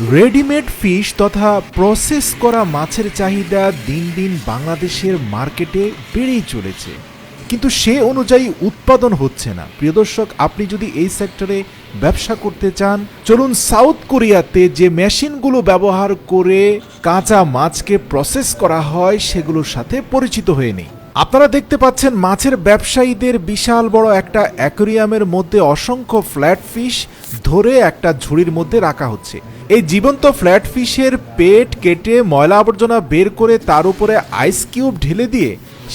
Readymade fish তথা process করা মাছের চাহিদা দিন দিন বাংলাদেশের মার্কেটে বেড়েই চলেছে। কিন্তু সে অনুযায়ী উৎপাদন হচ্ছে না। প্রিয় দর্শক, আপনি যদি এই সেক্টরে ব্যবসা করতে চান, চলুন সাউথ কোরিয়াতে যে মেশিনগুলো ব্যবহার করে কাঁচা মাছকে প্রসেস করা হয়, সেগুলোর সাথে পরিচিত হয়ে নেই। আপনারা দেখতে পাচ্ছেন মাছের ব্যবসায়ীদের বিশাল বড় একটা অ্যাকোরিয়ামের মধ্যে অসংখ্য ফ্ল্যাট ফিশ ধরে একটা ঝুড়ির মধ্যে রাখা হচ্ছে। এই জীবন্ত ফ্ল্যাট ফিশের পেট কেটে ময়লা আবর্জনা বের করে তার উপরে আইস কিউব ঢেলে দিয়ে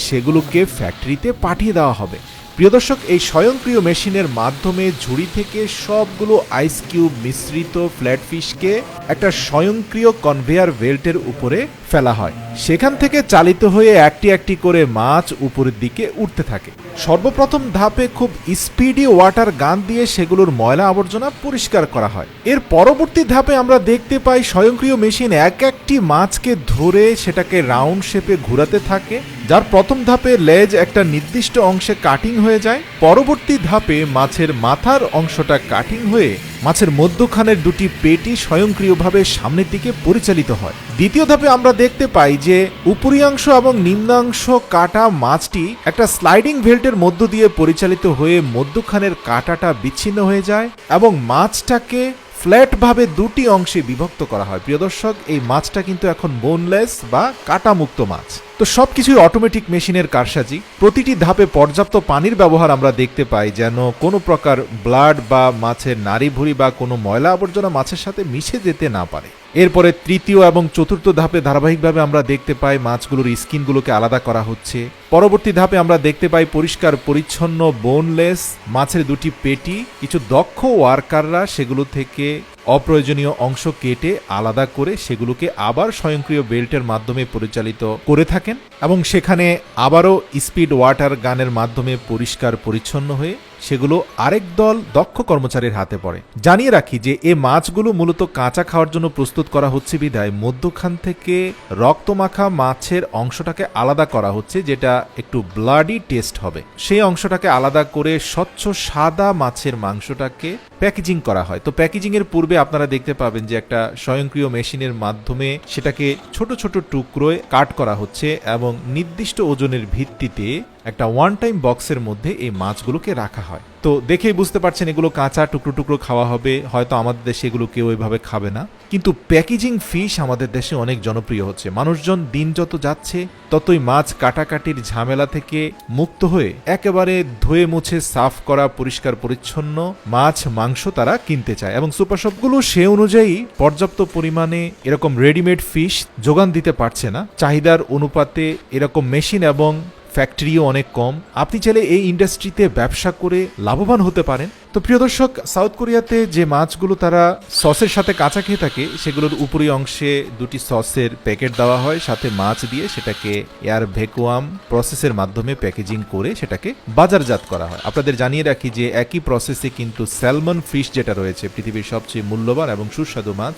সেগুলোকে ফ্যাক্টরিতে পাঠিয়ে দেওয়া হবে। প্রিয় দর্শক, এই স্বয়ংক্রিয় মেশিনের মাধ্যমে ঝুড়ি থেকে সবগুলো আইস কিউব মিশ্রিত ফ্ল্যাট ফিশকে একটা স্বয়ংক্রিয় কনভেয়ার বেল্টের উপরে ফেলা হয়। সেখান থেকে চালিত হয়ে একটি একটি করে মাছ উপরের দিকে উঠতে থাকে। সর্বপ্রথম ধাপে খুব স্পিডি ওয়াটার গান দিয়ে সেগুলোর ময়লা আবর্জনা পরিষ্কার করা হয়। এর পরবর্তী ধাপে আমরা দেখতে পাই স্বয়ংক্রিয় মেশিন এক একটি মাছকে ধরে সেটাকে রাউন্ড শেপে ঘোরাতে থাকে, যার প্রথম ধাপে লেজ একটা নির্দিষ্ট অংশে কাটিং হয়ে যায়। পরবর্তী ধাপে মাছের মাথার অংশটা কাটিং হয়ে মাছের মধ্যখানের দুটি পেটি স্বয়ংক্রিয়ভাবে সামনের দিকে পরিচালিত হয়। দ্বিতীয় ধাপে আমরা দেখতে পাই যে উপরিয়াংশ এবং নিম্নাংশ কাটা মাছটি একটা স্লাইডিং ভেল্টের মধ্য দিয়ে পরিচালিত হয়ে মধ্যখানের কাটাটা বিচ্ছিন্ন হয়ে যায় এবং মাছটাকে ফ্ল্যাটভাবে দুটি অংশে বিভক্ত করা হয়। প্রিয় দর্শক, এই মাছটা কিন্তু এখন বোনলেস বা কাটামুক্ত মাছ। তো সব কিছুই অটোমেটিক মেশিনের কারসাজি। প্রতিটি ধাপে পর্যাপ্ত পানির ব্যবহার আমরা দেখতে পাই, যেন কোনো প্রকার ব্লাড বা মাছের নাড়ি ভুড়ি বা কোনো ময়লা আবর্জনা মাছের সাথে মিশে যেতে না পারে। এরপরে তৃতীয় এবং চতুর্থ ধাপে ধারাবাহিকভাবে আমরা দেখতে পাই মাছগুলোর স্কিনগুলোকে আলাদা করা হচ্ছে। পরবর্তী ধাপে আমরা দেখতে পাই পরিষ্কার, পরিচ্ছন্ন বোনলেস মাছের দুটি পেটি, কিছু দক্ষ ওয়ার্কাররা সেগুলো থেকে অপ্রয়োজনীয় অংশ কেটে আলাদা করে সেগুলোকে আবার স্বয়ংক্রিয় বেল্টের মাধ্যমে পরিচালিত করে থাকেন এবং সেখানে আবারও স্পিড ওয়াটার গানের মাধ্যমে পরিষ্কার পরিচ্ছন্ন হয়ে সেগুলো আরেক দল দক্ষ কর্মচারীর হাতে পড়ে। জানিয়ে রাখি যে এ মাছগুলো মূলত কাঁচা খাওয়ার জন্য প্রস্তুত করা হচ্ছে বিধায় মধ্যখান থেকে রক্তমাখা মাছের অংশটাকে আলাদা করা হচ্ছে, যেটা একটু ব্লাডি টেস্ট হবে। সেই অংশটাকে আলাদা করে স্বচ্ছ সাদা মাছের মাংসটাকে প্যাকেজিং করা হয়। তো প্যাকেজিং এর পূর্বে আপনারা দেখতে পাবেন যে একটা স্বয়ংক্রিয় মেশিনের মাধ্যমে সেটাকে ছোট ছোট টুকরোয় কাট করা হচ্ছে এবং নির্দিষ্ট ওজনের ভিত্তিতে একটা ওয়ান টাইম বক্সের মধ্যে এই মাছগুলোকে রাখা হয়। তো দেখেই বুঝতে পারছেন এগুলো কাঁচা টুকরো টুকরো খাওয়া হবে, হয়তো আমাদের দেশে এগুলো কেউ ওইভাবে খাবে না। কিন্তু প্যাকেজিং ফিশ আমাদের দেশে অনেক জনপ্রিয় হচ্ছে। মানুষজন দিন যত যাচ্ছে, ততই মাছ কাটাকাটির ঝামেলা থেকে মুক্ত হয়ে একেবারে ধুয়ে মুছে সাফ করা, পরিষ্কার, পরিচ্ছন্ন মাছ, মাংস তারা কিনতে চায়। এবং সুপারশপগুলো সে অনুযায়ী পর্যাপ্ত পরিমাণে এরকম রেডিমেড ফিশ যোগান দিতে পারছে না। চাহিদার অনুপাতে এরকম মেশিন এবং ফ্যাক্টরিও অনেক কম। আপনি চাইলে এই ইন্ডাস্ট্রিতে ব্যবসা করে লাভবান হতে পারেন। তো প্রিয় দর্শক, সাউথ কোরিয়াতে যে মাছগুলো তারা সসের সাথে কাঁচা খেয়ে থাকে, সেগুলোর উপরি অংশে দুটি সসের প্যাকেট দেওয়া হয়, সাথে মাছ দিয়ে সেটাকে এয়ার ভেকুয়াম প্রসেসের মাধ্যমে প্যাকেজিং করে সেটাকে বাজারজাত করা হয়। আপনাদের জানিয়ে রাখি যে একই প্রসেসে কিন্তু স্যালমন ফিশ যেটা রয়েছে, পৃথিবীর সবচেয়ে মূল্যবান এবং সুস্বাদু মাছ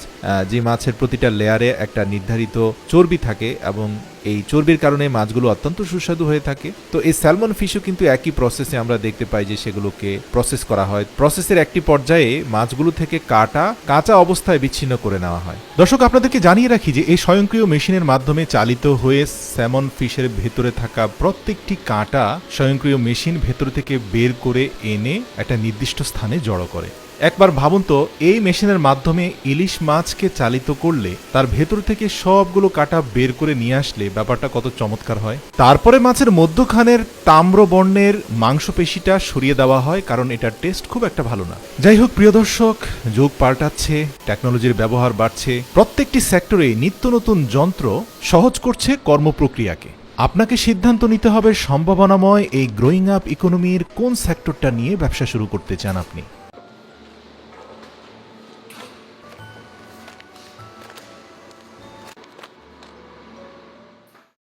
যে মাছের প্রতিটা লেয়ারে একটা নির্ধারিত চর্বি থাকে এবং এই চর্বির কারণে মাছগুলো অত্যন্ত সুস্বাদু হয়ে থাকে। তো এই স্যালমন ফিশও কিন্তু একই প্রসেসে আমরা দেখতে পাই যে সেগুলোকে প্রসেস করা হয়। প্রসেসের একটি পর্যায়ে মাছগুলো থেকে কাটা, কাঁচা অবস্থায় বিচ্ছিন্ন করে নেওয়া হয়। দর্শক, আপনাদেরকে জানিয়ে রাখি যে এই স্বয়ংক্রিয় মেশিনের মাধ্যমে চালিত হয়ে স্যামন ফিশের ভেতরে থাকা প্রত্যেকটি কাঁটা স্বয়ংক্রিয় মেশিন ভেতর থেকে বের করে এনে একটা নির্দিষ্ট স্থানে জড়ো করে। একবার ভাবুন তো, এই মেশিনের মাধ্যমে ইলিশ মাছকে চালিত করলে তার ভেতর থেকে সবগুলো কাটা বের করে নিয়ে আসলে ব্যাপারটা কত চমৎকার হয়। তারপরে মাছের মধ্যখানের তাম্র বর্ণের মাংসপেশিটা সরিয়ে দেওয়া হয়, কারণ এটার টেস্ট খুব একটা ভালো না। যাই হোক, প্রিয় দর্শক, যুগ পাল্টাচ্ছে টেকনোলজির ব্যবহার বাড়ছে, প্রত্যেকটি সেক্টরে নিত্য নতুন যন্ত্র সহজ করছে কর্মপ্রক্রিয়াকে। আপনাকে সিদ্ধান্ত নিতে হবে সম্ভাবনাময় এই গ্রোয়িং আপ ইকোনমির কোন সেক্টরটা নিয়ে ব্যবসা শুরু করতে চান আপনি।